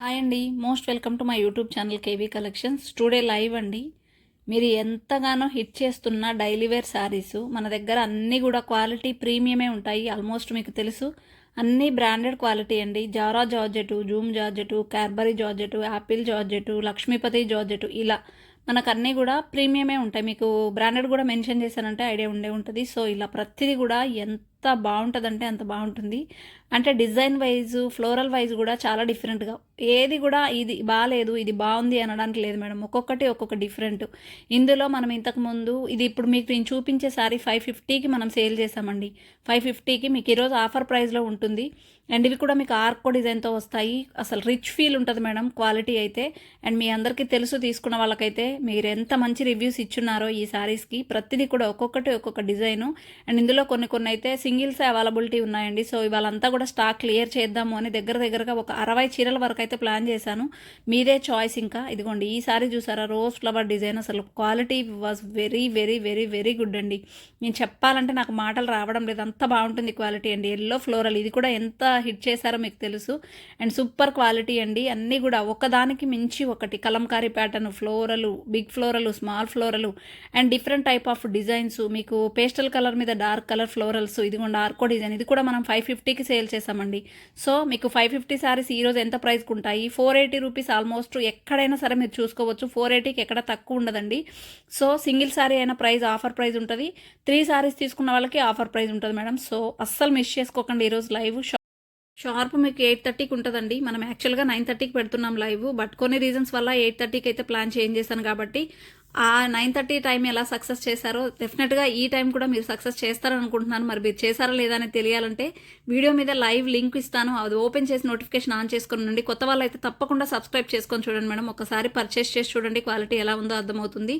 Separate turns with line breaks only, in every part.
Hi అండి. Most welcome to my YouTube channel KV collections today live అండి. మీరు ఎంతగానో హిట్ చేస్తున్న డైలీ వేర్ శారీస్ మన దగ్గర అన్నీ కూడా క్వాలిటీ ప్రీమియమే ఉంటాయి. ఆల్మోస్ట్ మీకు తెలుసు. అన్నీ బ్రాండెడ్ క్వాలిటీ అండి. Zara georgette zoom georgette Cadbury georgette apple georgette Lakshmipati georgette ఇలా మనకు అన్నీ కూడా ప్రీమియమే ఉంటాయి. మీకు బ్రాండెడ్ కూడా మెన్షన్ చేశానంటే ఐడియా ఉండే ఉంటుంది. సో ఇలా ప్రతిదీ కూడా ఎంత బాగుంటుందంటే అంత బాగుంటుంది. అంటే డిజైన్ వైజ్ ఫ్లోరల్ వైజ్ కూడా చాలా డిఫరెంట్గా. ఏది కూడా ఇది బాగాలేదు ఇది బాగుంది అనడానికి లేదు మేడం. ఒక్కొక్కటి ఒక్కొక్క డిఫరెంట్. ఇందులో మనం ఇంతకు ముందు ఇది ఇప్పుడు మీకు నేను చూపించే సారీ ఫైవ్ ఫిఫ్టీకి మనం సేల్ చేసామండి ఫైవ్ ఫిఫ్టీకి మీకు ఈరోజు ఆఫర్ ప్రైస్లో ఉంటుంది. అండ్ ఇవి కూడా మీకు ఆర్కో డిజైన్తో వస్తాయి. అసలు రిచ్ ఫీల్ ఉంటుంది మేడం క్వాలిటీ అయితే. అండ్ మీ అందరికీ తెలుసు తీసుకున్న వాళ్ళకైతే మీరు ఎంత మంచి రివ్యూస్ ఇచ్చున్నారో ఈ శారీస్కి ప్రతిదీ కూడా ఒక్కొక్కటి ఒక్కొక్క డిజైను. అండ్ ఇందులో కొన్ని కొన్ని అయితే సింగిల్స్ అవైలబిలిటీ ఉన్నాయండి. సో ఇవాళంతా కూడా స్టాక్ క్లియర్ చేద్దాము అని దగ్గర దగ్గరగా ఒక అరవై చీరల వరకు అయితే ప్లాన్ చేశాను. మీదే చాయిస్ ఇంకా. ఇదిగోండి ఈసారి చూసారా రోజ్ ఫ్లవర్ డిజైన్ అసలు quality was very very very very good అండి. నేను చెప్పాలంటే నాకు మాటలు రావడం లేదు. అంత బాగుంటుంది క్వాలిటీ అండి. ఎల్లో ఫ్లోరల్ ఇది కూడా ఎంత హిట్ చేశారో మీకు తెలుసు. అండ్ సూపర్ క్వాలిటీ అండి. అన్నీ కూడా ఒకదానికి మించి ఒకటి. Kalamkari pattern floral big floral small floral and different type of designs. మీకు పేస్టల్ కలర్ మీద డార్క్ కలర్ ఫ్లోరల్స్ ఇదిగోండి ఆర్కో డిజైన్. ఇది కూడా మనం ఫైవ్ ఫిఫ్టీకి సేల్ చేసామండి. సో మీకు ఫైవ్ ఫిఫ్టీ సారీస్ ఈరోజు ఎంత ప్రైస్కి ఉంటాయి? ఫోర్ ఎయిటీ రూపీస్ ఆల్మోస్ట్ ఎక్కడైనా సరే మీరు చూసుకోవచ్చు. ఫోర్ ఎయిటీకి ఎక్కడ తక్కువ ఉండదండి. సో సింగిల్ సారీ అయినా ప్రైస్ ఆఫర్ ప్రైస్ ఉంటుంది. త్రీ శారీస్ తీసుకున్న వాళ్ళకి ఆఫర్ ప్రైస్ ఉంటుంది మేడం. సో అస్సలు మిస్ చేసుకోకండి ఈరోజు లైవ్ షార్ప్ మీకు ఎయిట్ థర్టీకి ఉంటుందండి. మనం యాక్చువల్గా నైన్ థర్టీకి పెడుతున్నాం లైవ్ బట్ కొన్ని రీజన్స్ వల్ల ఎయిట్ థర్టీకి అయితే ప్లాన్ చేంజ్ చేశాను కాబట్టి ఆ నైన్ థర్టీ టైం ఎలా సక్సెస్ చేశారో డెఫినెట్గా ఈ టైం కూడా మీరు సక్సెస్ చేస్తారని అనుకుంటున్నాను. మరి మీరు చేశారా లేదా అని తెలియాలంటే వీడియో మీద లైవ్ లింక్ ఇస్తాను. అది ఓపెన్ చేసి నోటిఫికేషన్ ఆన్ చేసుకుని ఉండండి. కొత్త వాళ్ళు అయితే తప్పకుండా సబ్స్క్రైబ్ చేసుకొని చూడండి మేడం. ఒకసారి పర్చేస్ చేసి చూడండి క్వాలిటీ ఎలా ఉందో అర్థమవుతుంది.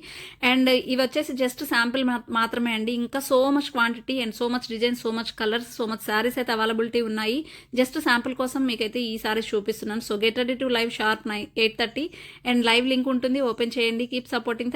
అండ్ ఇవి వచ్చేసి జస్ట్ శాంపిల్ మాత్రమే అండి. ఇంకా so much quantity and so much design so much colours so much sarees అయితే అవైలబిలిటీ ఉన్నాయి. జస్ట్ శాంపిల్ కోసం మీకైతే ఈ సారీస్ చూపిస్తున్నాను. So get ready to live sharp nine eight thirty and live link ఉంటుంది. ఓపెన్ చేయండి. Keep supporting.